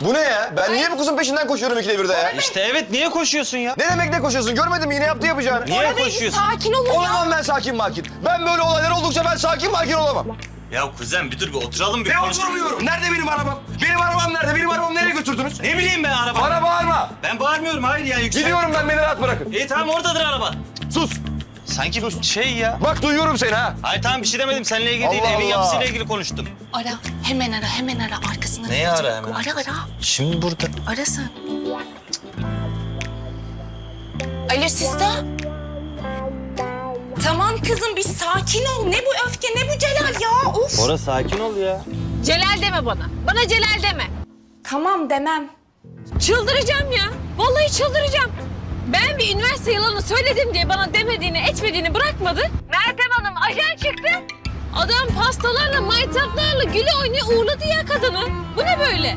Bu ne ya? Ben niye bu kızın peşinden koşuyorum ikide birde ya? İşte evet niye koşuyorsun ya? Ne demek ne koşuyorsun? Görmedin mi yine yaptı yapacağını? Niye koşuyorsun? Sakin olun ya. Olamam ben sakin makin. Ben böyle olaylar oldukça ben sakin makin olamam. Ya kuzen bir dur bir oturalım bir Ne konuş. oturmuyorum? Nerede benim arabam? Benim arabam nerede? Benim arabamı nereye götürdünüz? Ne bileyim ben araba. Bana bağırma. Ben bağırmıyorum hayır ya yüksel. Gidiyorum ben beni rahat bırakın. İyi tamam oradadır araba. Sus. Sanki bu şey ya. Bak duyuyorum seni ha. Hayır tamam bir şey demedim seninle ilgili değil Allah evin Allah. yapısıyla ilgili konuştum. Ara. Hemen ara. Hemen ara. Arkasından Neyi ara hemen? Ara ara. Şimdi burada. Ara sen. Alo Sista. Tamam kızım bir sakin ol. Ne bu öfke ne bu Celal ya of. Bora sakin ol ya. Celal deme bana. Bana Celal deme. Tamam demem. Çıldıracağım ya. Vallahi çıldıracağım. Ben bir üniversite yalanı söyledim diye bana demediğini, etmediğini bırakmadı. Meltem Hanım ajan çıktı. Adam pastalarla, maytaplarla güle oynaya uğurladı ya kadını. Bu ne böyle?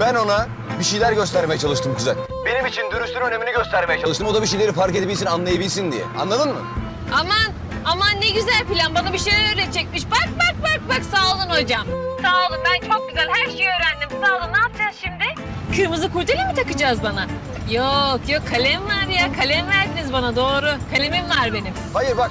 Ben ona bir şeyler göstermeye çalıştım kuzen. Benim için dürüstlüğün önemini göstermeye çalıştım. O da bir şeyleri fark edebilsin, anlayabilsin diye. Anladın mı? Aman, aman ne güzel plan. Bana bir şeyler öğretecekmiş. Bak, bak, bak, bak. Sağ olun hocam. Sağ olun. Ben çok güzel her şeyi öğrendim. Sağ olun. Ne yapacağız şimdi? Kırmızı kurdele mi takacağız bana? Yok, yok. Kalem var ya. Kalem verdiniz bana. Doğru. Kalemim var benim. Hayır bak.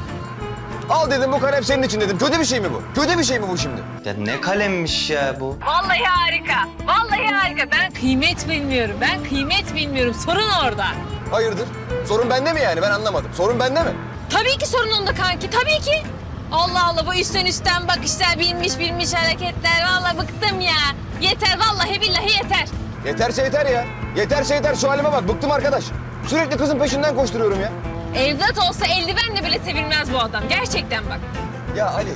Al dedim bu kalem senin için dedim. Kötü bir şey mi bu? Kötü bir şey mi bu şimdi? Ya ne kalemmiş ya bu. Vallahi harika. Vallahi harika. Ben kıymet bilmiyorum. Ben kıymet bilmiyorum. Sorun orada. Hayırdır? Sorun bende mi yani? Ben anlamadım. Sorun bende mi? Tabii ki sorun onda kanki. Tabii ki. Allah Allah bu üstten üstten bakışlar, bilmiş bilmiş hareketler. Vallahi bıktım ya. Yeter vallahi billahi yeter. Yeterse yeter ya. Yeterse yeter. Şu halime bak. Bıktım arkadaş. Sürekli kızın peşinden koşturuyorum ya. Evlat olsa eldivenle bile sevilmez bu adam. Gerçekten bak. Ya Ali,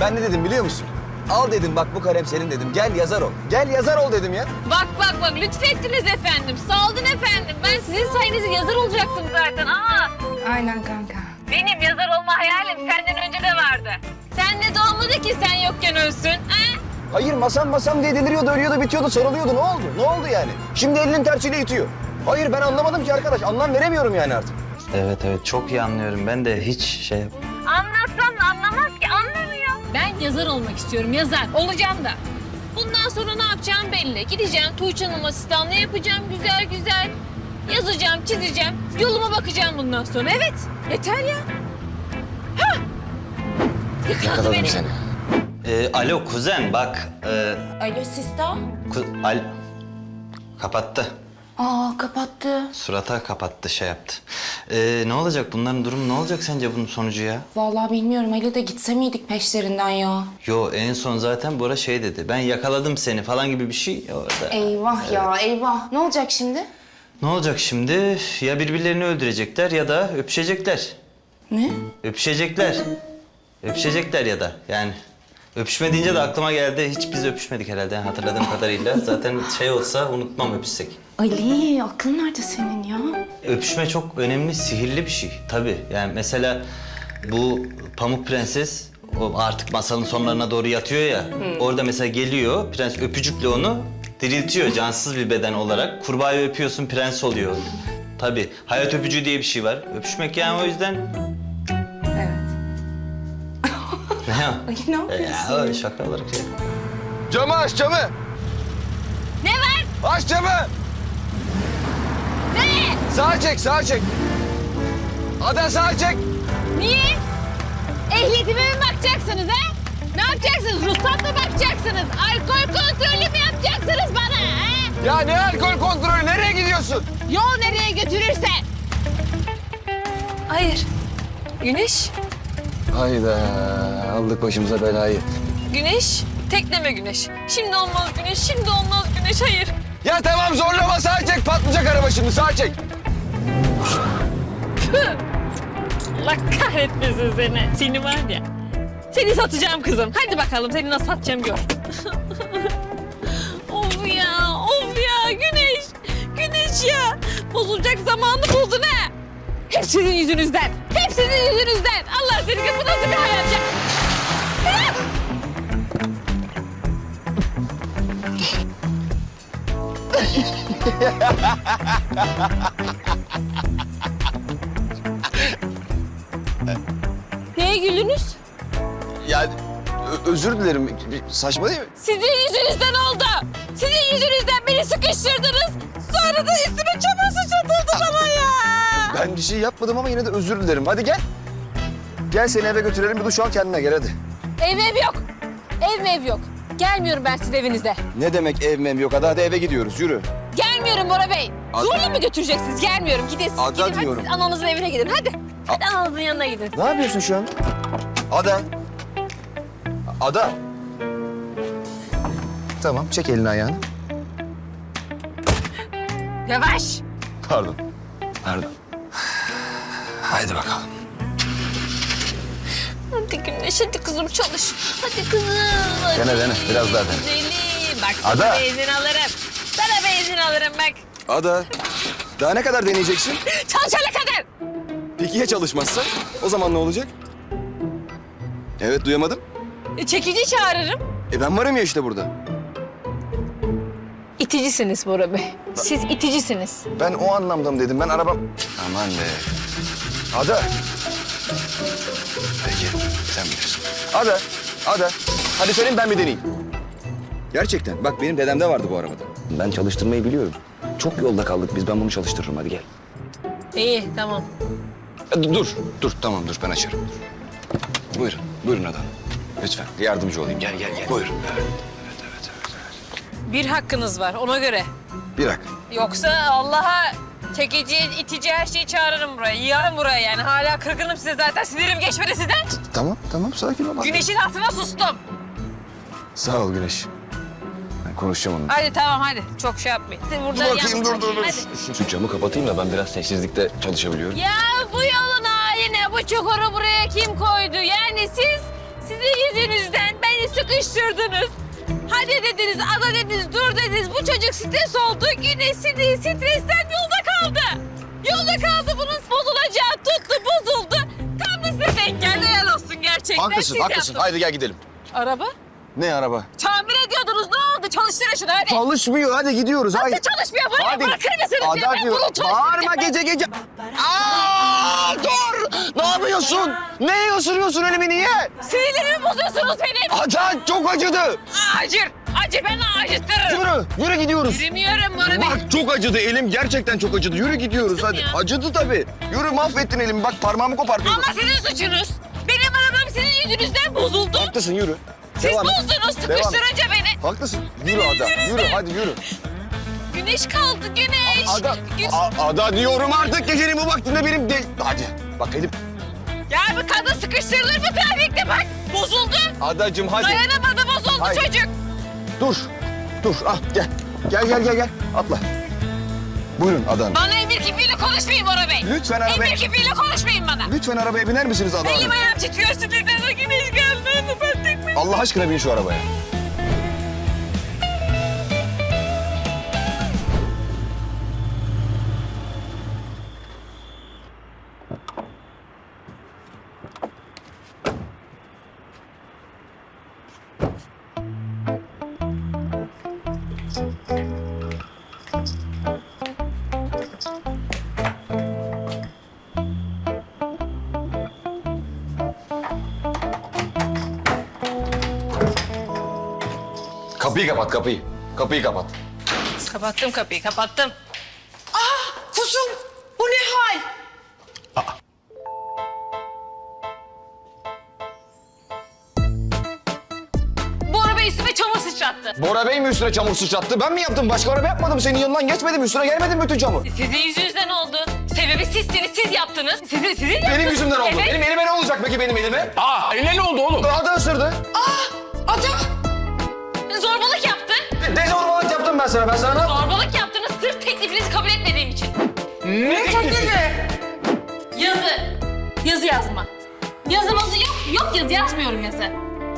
ben ne dedim biliyor musun? Al dedim bak bu kalem senin dedim. Gel yazar ol. Gel yazar ol dedim ya. Bak bak bak lütfettiniz efendim. Sağ olun efendim. Ben sizin sayenizde yazar olacaktım zaten. Aa, Aynen kanka. benim yazar olma hayalim senden önce de vardı. Sen de doğmadı ki sen yokken ölsün. Ha? Hayır masam masam diye deliriyordu, ölüyordu, bitiyordu, sarılıyordu. Ne oldu? Ne oldu yani? Şimdi elinin tersiyle itiyor. Hayır ben anlamadım ki arkadaş. Anlam veremiyorum yani artık. Evet evet çok iyi anlıyorum ben de hiç şey Anlatsam da anlamaz ki anlamıyor. Ben yazar olmak istiyorum yazar. Olacağım da. Bundan sonra ne yapacağım belli. Gideceğim Tuğçe Hanım asistanlığı yapacağım güzel güzel. Yazacağım, çizeceğim. Yoluma bakacağım bundan sonra. Evet. Yeter ya. Hah! Yakaladı beni. Ee, alo kuzen bak. E, Alo Sista. ku- al... Kapattı. Aa kapattı. Surata kapattı şey yaptı. Ee, ne olacak bunların durumu ne olacak sence bunun sonucu ya? Vallahi bilmiyorum Ali de gitse miydik peşlerinden ya. Yo en son zaten Bora şey dedi. Ben yakaladım seni falan gibi bir şey orada. Eyvah ya eyvah. Ne olacak şimdi? Ne olacak şimdi? Ya birbirlerini öldürecekler ya da öpüşecekler. Ne? Öpüşecekler. Öpüşecekler ya da yani. Öpüşme deyince de aklıma geldi. Hiç biz öpüşmedik herhalde hatırladığım kadarıyla. Zaten şey olsa unutmam öpüşsek. Ali aklın nerede senin ya? Öpüşme çok önemli, sihirli bir şey. Tabii yani mesela bu Pamuk Prenses o artık masalın sonlarına doğru yatıyor ya. Orada mesela geliyor, prens öpücükle onu diriltiyor cansız bir beden olarak. Kurbağayı öpüyorsun, prens oluyor. Tabii hayat öpücüğü diye bir şey var. Öpüşmek yani o yüzden... ya? Ali ne yapıyorsun? Ya öyle şaka olarak şey. Camı aç camı. Ne var? Aç camı. Ne? Sağa çek, sağa çek. Ada sağa çek. Niye? Ehliyetime mi bakacaksınız ha? Ne yapacaksınız? Ruhsat mı bakacaksınız? Alkol kontrolü mü yapacaksınız bana ha? Ya ne alkol kontrolü? Nereye gidiyorsun? Yol nereye götürürse. Hayır. Güneş, Hayda aldık başımıza belayı. güneş, tekleme güneş. Şimdi olmaz güneş, şimdi olmaz güneş, hayır. Ya tamam zorlama sağa çek patlayacak araba şimdi sağa çek. Allah kahretmesin seni. Seni var ya. Seni satacağım kızım. Hadi bakalım seni nasıl satacağım gör. of ya, of ya güneş. Güneş ya. Bozulacak zamanı buldun ha. Hep sizin yüzünüzden. Hep sizin yüzünüzden. Allah seni bu nasıl bir hayat ya? Neye gülünüz? Ya ö- özür dilerim saçma değil mi? Sizin yüzünüzden oldu. Sizin yüzünüzden beni sıkıştırdınız. bir şey yapmadım ama yine de özür dilerim. Hadi gel. Gel seni eve götürelim bir duş al kendine gel hadi. Ev ev yok. Ev mev yok. Gelmiyorum ben sizin evinize. Ne demek ev mem yok hadi hadi eve gidiyoruz yürü. Gelmiyorum Bora Bey. Ada- Zorla mı götüreceksiniz? Gelmiyorum. Gidin siz Ada gidin. Hadi diyorum. siz ananızın evine gidin. Hadi. Hadi ananızın yanına gidin. Ne yapıyorsun şu an? Ada. Ada. Tamam çek elini ayağını. Yavaş. Pardon. Pardon. Haydi bakalım. Hadi Güneş hadi kızım çalış. Hadi kızım. Hadi. Dene, dene. Biraz daha dene. Güzelim. Bak sana Ada. benzin alırım. Sana benzin alırım bak. Ada. Daha ne kadar deneyeceksin? Çalışana kadar. Peki ya çalışmazsa? O zaman ne olacak? Evet duyamadım. E, Çekici çağırırım. E ben varım ya işte burada. İticisiniz Bora Bey. Siz iticisiniz. Ben o anlamda mı dedim? Ben arabam... Aman be. Ada. Peki, sen bilirsin. Ada, Ada. Hadi senin ben bir deneyeyim. Gerçekten. Bak benim dedemde vardı bu arabada. Ben çalıştırmayı biliyorum. Çok yolda kaldık biz. Ben bunu çalıştırırım. Hadi gel. İyi tamam. E, Dur, dur. Tamam dur. Ben açarım. Dur. Buyurun, buyurun Ada. Lütfen yardımcı olayım. Gel, gel, gel. Buyurun. Evet, evet, evet. evet. Bir hakkınız var ona göre. Bir dakika. Yoksa Allah'a çekici, itici her şeyi çağırırım buraya. Yığarım buraya yani. Hala kırgınım size zaten. Sinirim geçmedi sizden. Tamam, tamam. Sakin ol. Güneşin altına sustum. Sağ ol Güneş. Ben konuşacağım onunla. Hadi tamam hadi. Çok şey yapmayın. Siz Burada yalnız- Hadi. Şu camı kapatayım da ben biraz sessizlikte çalışabiliyorum. Ya bu yolun haline, bu çukuru buraya kim koydu? Yani siz, sizin yüzünüzden beni sıkıştırdınız. Hadi dediniz, ada dediniz, dur dediniz. Bu çocuk stres oldu. Güneş sinir, stresten yolda kaldı. Yolda kaldı. Bunun bozulacağı tuttu, bozuldu. Tam da size denk geldi. Helal olsun gerçekten. Haklısın, Siz haklısın. yaptınız. Haydi gel gidelim. Araba? Ne araba? Tamir ediyordunuz. Ne oldu? Çalıştırın şunu hadi. Çalışmıyor. Hadi gidiyoruz. Nasıl Haydi. çalışmıyor? Buraya Hadi. bırakır mısınız? ya? Ben bunu çalıştıracağım. Bağırma gece gece. Aa, dur. Ne yapıyorsun? Ne ısırıyorsun elimi niye? Sinirlerimi bozuyorsunuz benim. Ada çok acıdı. Acır. Acı ben acıtırım. Yürü. Yürü gidiyoruz. Yürümüyorum Bey. Bak çok acıdı. Elim gerçekten çok acıdı. Yürü gidiyoruz hadi. ya. Acıdı tabii. Yürü mahvettin elimi. Bak parmağımı kopartıyordun. Ama sizin suçunuz. Benim arabam sizin yüzünüzden bozuldu. Haklısın yürü. Siz Devam et. bozdunuz sıkıştırınca beni. Haklısın. Yürü Ada. Yürü hadi yürü. Güneş kaldı güneş. Ada, Gü- A- Ada diyorum artık gecenin bu vaktinde benim de... Hadi bak elim. Ya bu kadın sıkıştırılır mı trafikte bak. Bozuldu. Adacığım hadi. Dayanamadı bozuldu Hayır. çocuk. Dur. Dur. Ah gel. Gel gel gel gel. Atla. Buyurun Ada Hanım. Bana emir kipiyle konuşmayın Bora Bey. Lütfen arabaya... Emir kipiyle konuşmayın bana. Lütfen arabaya biner misiniz Ada Elim ayağım titriyor o güneş geldi. Ben tek? Allah aşkına bin şu arabaya. Kapıyı kapat kapıyı. Kapıyı kapat. Kapattım kapıyı kapattım. Kuzum bu ne hal? Bora Bey üstüme çamur sıçrattı. Bora Bey mi üstüne çamur sıçrattı? Ben mi yaptım? Başka araba yapmadım. Senin yanından geçmedim. Üstüne gelmedim bütün çamur. Sizin yüzünüzden oldu. Sebebi sizsiniz, siz yaptınız. Sizin, sizin yaptınız. Benim yüzümden oldu. Evet. Benim elime ne olacak peki benim elime? Aa eline ne oldu oğlum? Ada ısırdı. Ada sana. Ben sana ne yaptım? Zorbalık yaptınız sırf teklifinizi kabul etmediğim için. Ne teklifi? Yazı. Yazı yazma. Yazımızı yok. Yok yazı yazmıyorum yazı.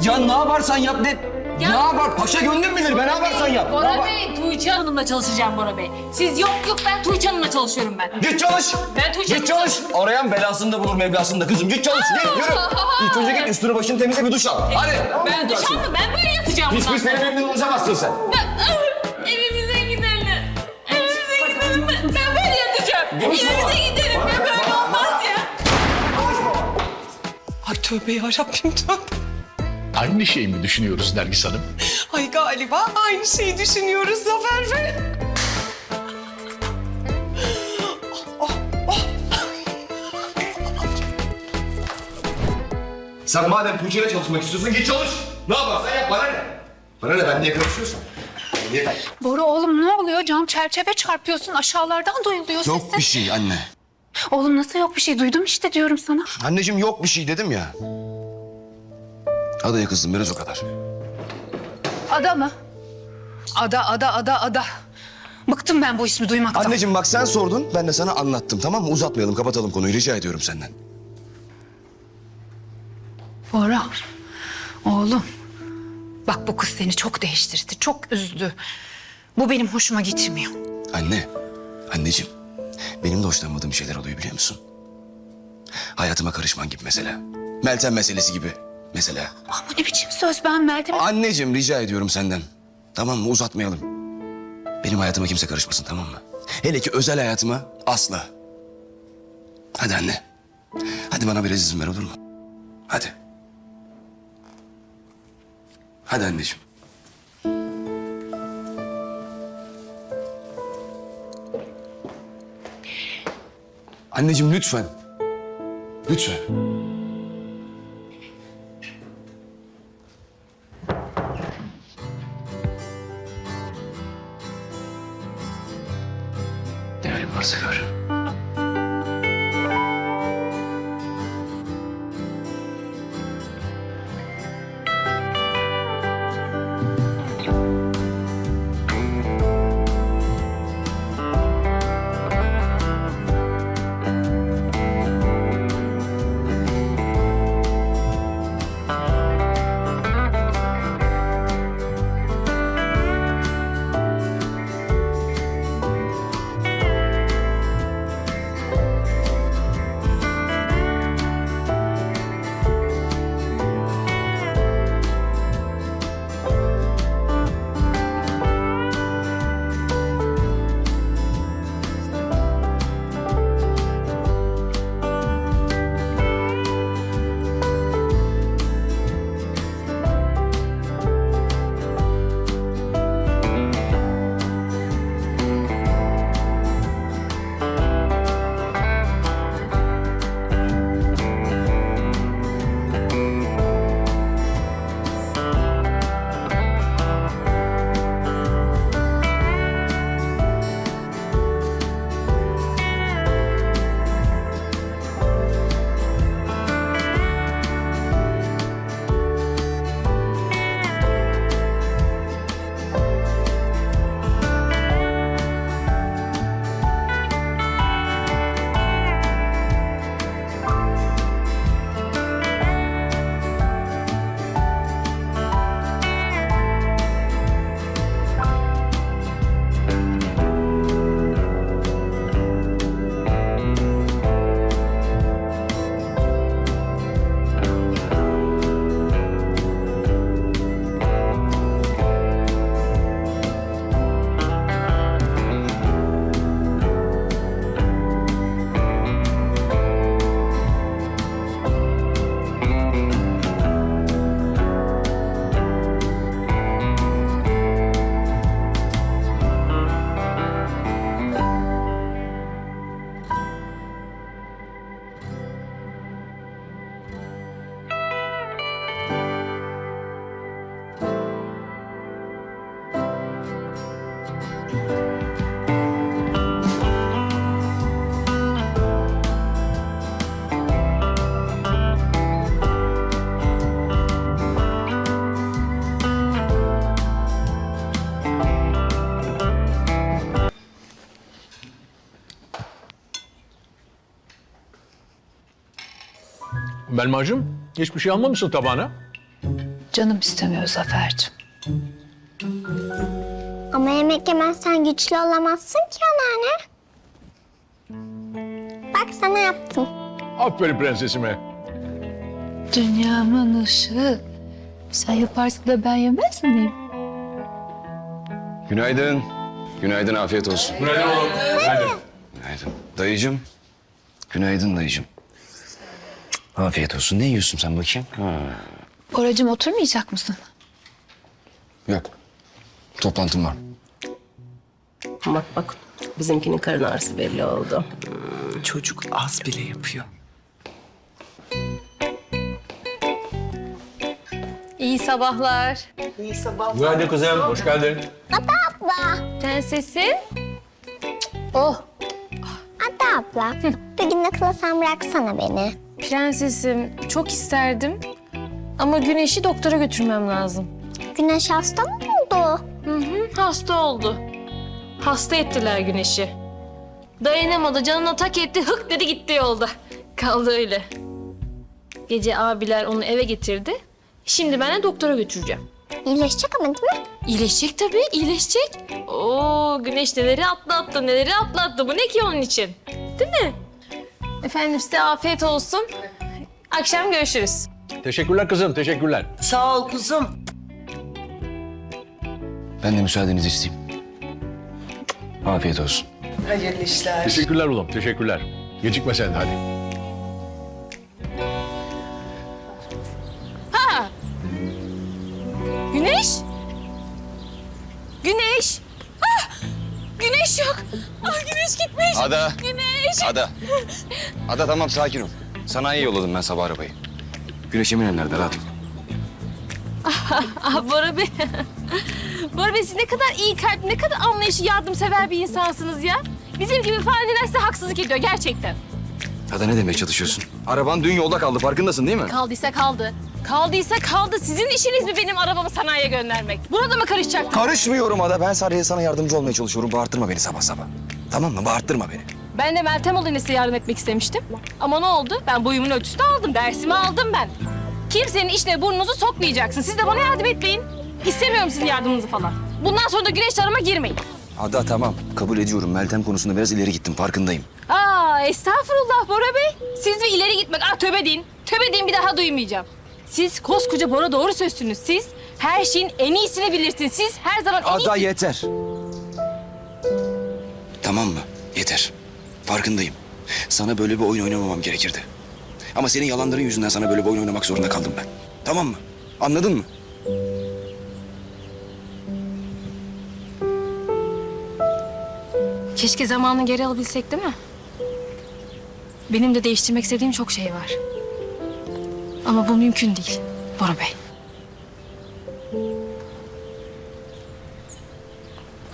Ya ne yaparsan yap ne? Ya- Ne yapar? Paşa gönlün bilir. Ben ne yaparsan yap. Ne Bora yapar- Bey, Tuğçe Hanım'la çalışacağım Bora Bey. Siz yok yok ben Tuğçe Hanım'la çalışıyorum ben. Git çalış. Ben Tuğçe Git çalış. Arayan belasını da bulur mevlasını da kızım. Git çalış. Git yürü. İlk önce git üstünü başını temizle bir duş al. Hadi. Ben duş aldım. Ben böyle yatacağım Pis bundan pis benim sonra. evimden uzamazsın sen. Ben- Evimize gidelim ya böyle olmaz ya. Ay tövbe yarabbim tövbe. Aynı şey mi düşünüyoruz Nergis Hanım? Ay galiba aynı şeyi düşünüyoruz Zafer Bey. Sen madem Tuğçe çalışmak istiyorsun git çalış. Ne yaparsan yap bana ne? Bana ne ben niye karışıyorsam? Niye? Bora oğlum ne oluyor? Cam çerçeve çarpıyorsun. Aşağılardan duyuluyor sesin. Yok bir şey anne. Oğlum nasıl yok bir şey? Duydum işte diyorum sana. Anneciğim yok bir şey dedim ya. Adaya kızdım biraz o kadar. Ada mı? Ada, ada, ada, ada. Bıktım ben bu ismi duymaktan. Anneciğim bak sen sordun ben de sana anlattım tamam mı? Uzatmayalım kapatalım konuyu rica ediyorum senden. Bora, oğlum. Bak bu kız seni çok değiştirdi, çok üzdü. Bu benim hoşuma gitmiyor. Anne, anneciğim benim de hoşlanmadığım şeyler oluyor biliyor musun? Hayatıma karışman gibi mesela. Meltem meselesi gibi mesela. Aa, bu ne biçim söz ben Meltem'e... Anneciğim rica ediyorum senden. Tamam mı uzatmayalım. Benim hayatıma kimse karışmasın tamam mı? Hele ki özel hayatıma asla. Hadi anne. Hadi bana biraz izin ver olur mu? Hadi. Hadi anneciğim. Anneciğim lütfen. Lütfen. Ne varsa gör. Belmacığım hiçbir şey almamışsın tabağına. Canım istemiyor Zafer'cim. Ama yemek yemezsen güçlü olamazsın ki anneanne. Bak sana yaptım. Aferin prensesime. Dünyamın ışığı. Sen yaparsın da ben yemez miyim? Günaydın. Günaydın afiyet olsun. Günaydın oğlum. Günaydın. Günaydın. Dayıcım. Günaydın dayıcım. Afiyet olsun. Ne yiyorsun sen bakayım? Ha. Boracığım oturmayacak mısın? Yok. Toplantım var. Bak bak bizimkinin karın ağrısı belli oldu. Çocuk az bile yapıyor. İyi sabahlar. Günaydın kızım, hoş geldin. Abla. Prensesim. Oh Ada abla. Bir gün akıla sen bıraksana beni. Prensesim çok isterdim. Ama güneşi doktora götürmem lazım. Güneş hasta mı oldu? Hı hı, hasta oldu. Hasta ettiler güneşi. Dayanamadı, canına tak etti, hık dedi gitti yolda. Kaldı öyle. Gece abiler onu eve getirdi. Şimdi ben de doktora götüreceğim. İyileşecek ama değil mi? İyileşecek tabii, iyileşecek. Oo, güneş neleri atlattı, neleri atlattı. Bu ne ki onun için? Değil mi? Efendim size afiyet olsun. Akşam görüşürüz. Teşekkürler kızım, teşekkürler. Sağ ol kuzum. Ben de müsaadenizi isteyeyim. Afiyet olsun. Hayırlı işler. Teşekkürler oğlum, teşekkürler. Gecikme sen de hadi. Güneş? Güneş? Ah! Güneş yok. Ah, güneş gitmiş. Ada. Güneş. Ada. Ada tamam sakin ol. Sanayiye yolladım ben sabah arabayı. Güneş Eminen nerede rahat ol. Ah Bora Bey. Bora Bey siz ne kadar iyi kalp, ne kadar anlayışı, yardımsever bir insansınız ya. Bizim gibi faniler size haksızlık ediyor gerçekten. Ada ne demeye çalışıyorsun? Araban dün yolda kaldı farkındasın değil mi? Kaldıysa kaldı. Kaldıysa kaldı. Sizin işiniz mi benim arabamı sanayiye göndermek? Buna da mı karışacak? Karışmıyorum Ada. Ben sadece sana yardımcı olmaya çalışıyorum. Bağırtırma beni sabah sabah. Tamam mı? Bağırtırma beni. Ben de Meltem olayına size yardım etmek istemiştim. Ama ne oldu? Ben boyumun ölçüsünü aldım. Dersimi aldım ben. Kimsenin işine burnunuzu sokmayacaksın. Siz de bana yardım etmeyin. İstemiyorum sizin yardımınızı falan. Bundan sonra da güneş arama girmeyin. Ada tamam. Kabul ediyorum. Meltem konusunda biraz ileri gittim. Farkındayım. Aa estağfurullah Bora Bey. Siz bir ileri gitmek. Ah tövbe deyin. Tövbe deyin bir daha duymayacağım. Siz koskoca Bora doğru sözsünüz. Siz her şeyin en iyisini bilirsiniz. Siz her zaman en Ada iyisi... yeter. Tamam mı? Farkındayım. Sana böyle bir oyun oynamamam gerekirdi. Ama senin yalanların yüzünden sana böyle bir oyun oynamak zorunda kaldım ben. Tamam mı? Anladın mı? Keşke zamanını geri alabilsek değil mi? Benim de değiştirmek istediğim çok şey var. Ama bu mümkün değil Bora Bey.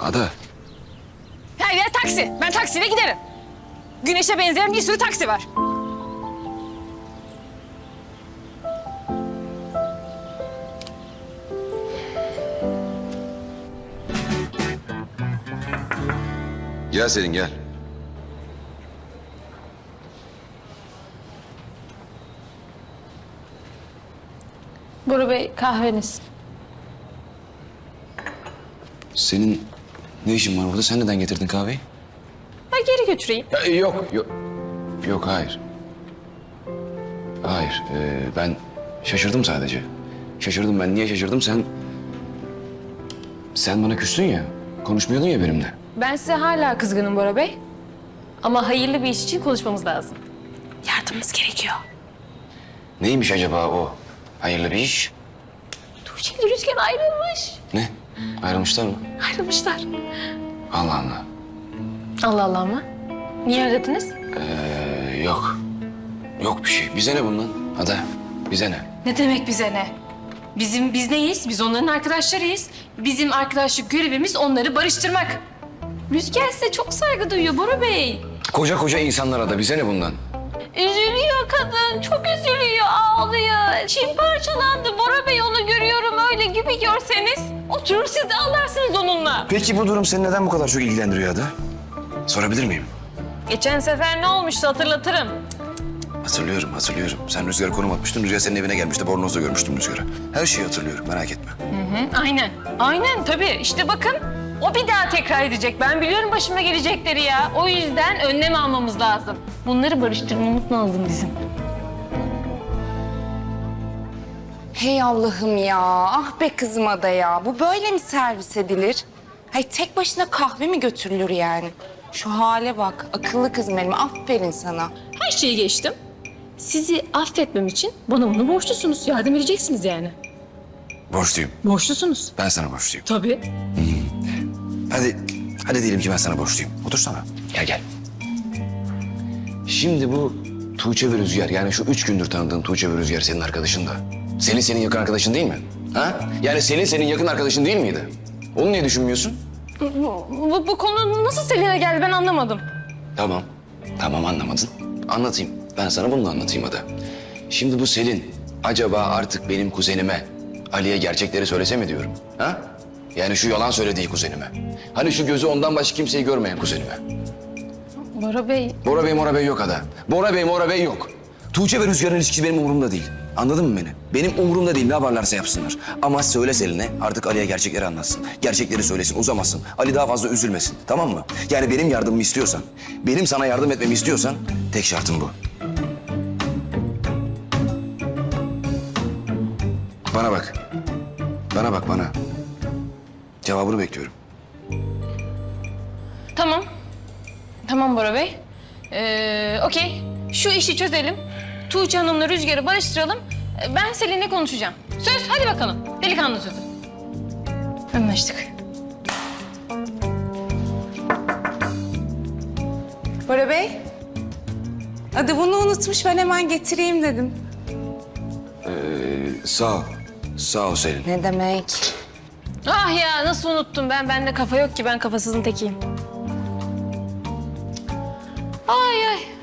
Ada. Her yer taksi. Ben taksiyle giderim. Güneşe benzeyen bir sürü taksi var. Gel Selin gel. Bora Bey kahveniz. Senin ne işin var burada? Sen neden getirdin kahveyi? Götüreyim. Ya, yok, yok. Yok, hayır. Hayır, ee, ben şaşırdım sadece. Şaşırdım ben. Niye şaşırdım? Sen... Sen bana küstün ya. Konuşmuyordun ya benimle. Ben size hala kızgınım Bora Bey. Ama hayırlı bir iş için konuşmamız lazım. Yardımımız gerekiyor. Neymiş acaba o? Hayırlı bir iş. Tuğçe ile Rüzgar ayrılmış. Ne? Ayrılmışlar mı? Ayrılmışlar. Allah Allah. Allah Allah mı? Niye aradınız? Ee, yok. Yok bir şey. Bize ne bundan? Ada, bize ne? Ne demek bize ne? Bizim biz neyiz? Biz onların arkadaşlarıyız. Bizim arkadaşlık görevimiz onları barıştırmak. Rüzgar size çok saygı duyuyor Bora Bey. Koca koca insanlara da bize ne bundan? Üzülüyor kadın, çok üzülüyor, ağlıyor. Çin parçalandı. Bora Bey onu görüyorum öyle gibi görseniz. Oturur siz de ağlarsınız onunla. Peki bu durum seni neden bu kadar çok ilgilendiriyor Ada? Sorabilir miyim? Geçen sefer ne olmuştu hatırlatırım. Hatırlıyorum, hatırlıyorum. Sen Rüzgar'ı konum atmıştın. Rüzgar senin evine gelmişti. Bornoz'da görmüştüm Rüzgar'ı. Her şeyi hatırlıyorum, merak etme. Aynen. Aynen tabii. İşte bakın o bir daha tekrar edecek. Ben biliyorum başıma gelecekleri ya. O yüzden önlem almamız lazım. Bunları barıştırmamız lazım bizim. Hey Allah'ım ya. Ah be kızıma da ya. Bu böyle mi servis edilir? Hay tek başına kahve mi götürülür yani? Şu hale bak. Akıllı kızım benim. Aferin sana. Her şeyi geçtim. Sizi affetmem için bana bunu borçlusunuz. Yardım edeceksiniz yani. Borçluyum. Borçlusunuz. Ben sana borçluyum. Tabii. Hadi, hadi diyelim ki ben sana borçluyum. Otursana. Gel gel. Şimdi bu Tuğçe ve Rüzgar, yani şu üç gündür tanıdığın Tuğçe ve Rüzgar senin arkadaşın da. Selin senin yakın arkadaşın değil mi? Ha? Yani Selin senin yakın arkadaşın değil miydi? Onu niye düşünmüyorsun? Bu, bu konu nasıl Selin'e geldi ben anlamadım. Tamam. Tamam anlamadın. Anlatayım. Ben sana bunu da anlatayım hadi. Şimdi bu Selin acaba artık benim kuzenime Ali'ye gerçekleri söylese mi diyorum? Ha? Yani şu yalan söylediği kuzenime. Hani şu gözü ondan başka kimseyi görmeyen kuzenime. Bora Bey Bora Bey, Mora Bey yok ada. Bora Bey, Mora Bey yok. Tuğçe ve Rüzgar'ın ilişkisi benim umurumda değil. Anladın mı beni? Benim umurumda değil ne yaparlarsa yapsınlar. Ama söyle Selin'e artık Ali'ye gerçekleri anlatsın. Gerçekleri söylesin, uzamasın. Ali daha fazla üzülmesin. Tamam mı? Yani benim yardımımı istiyorsan, benim sana yardım etmemi istiyorsan tek şartım bu. Bana bak. Bana bak bana. Cevabını bekliyorum. Tamam. Tamam Bora Bey. Ee, Okey. Şu işi çözelim. Tuğçe Hanım'la Rüzgar'ı barıştıralım. Ee, Ben Selin'le konuşacağım. Söz hadi bakalım. Delikanlı sözü. Anlaştık. Bora Bey. Adı bunu unutmuş ben hemen getireyim dedim. Sağ ol. Sağ ol Selin. Ne demek? Ah ya nasıl unuttum ben. Bende kafa yok ki ben kafasızın tekiyim. Ay ay.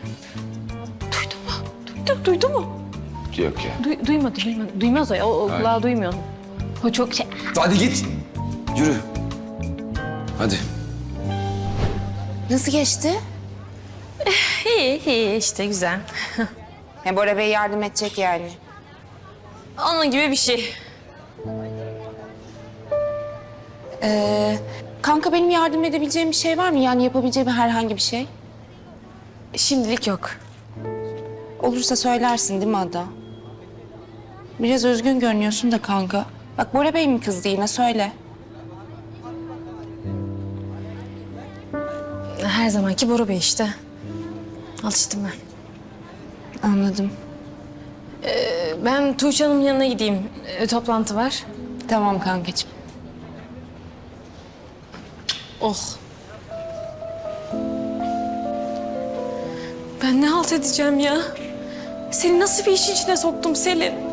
Mu? Duydu, mu? Yok ya. Duy, duymadı, duymadı. Duymaz o. O, o kulağı duymuyor. O çok şey... Hadi git. Yürü. Hadi. Nasıl geçti? İyi, iyi işte güzel. Ya Bora Bey yardım edecek yani. Onun gibi bir şey. Ee, kanka benim yardım edebileceğim bir şey var mı? Yani yapabileceğim herhangi bir şey? Şimdilik yok. Olursa söylersin değil mi Ada? Biraz üzgün görünüyorsun da kanka. Bak Bora Bey mi kızdı yine söyle. Her zamanki Bora Bey işte. Alıştım ben. Anladım. Ben Tuğçe Hanım'ın yanına gideyim. Ee, toplantı var. Tamam kankacığım. Oh. Ben ne halt edeceğim ya? Seni nasıl bir işin içine soktum Selin?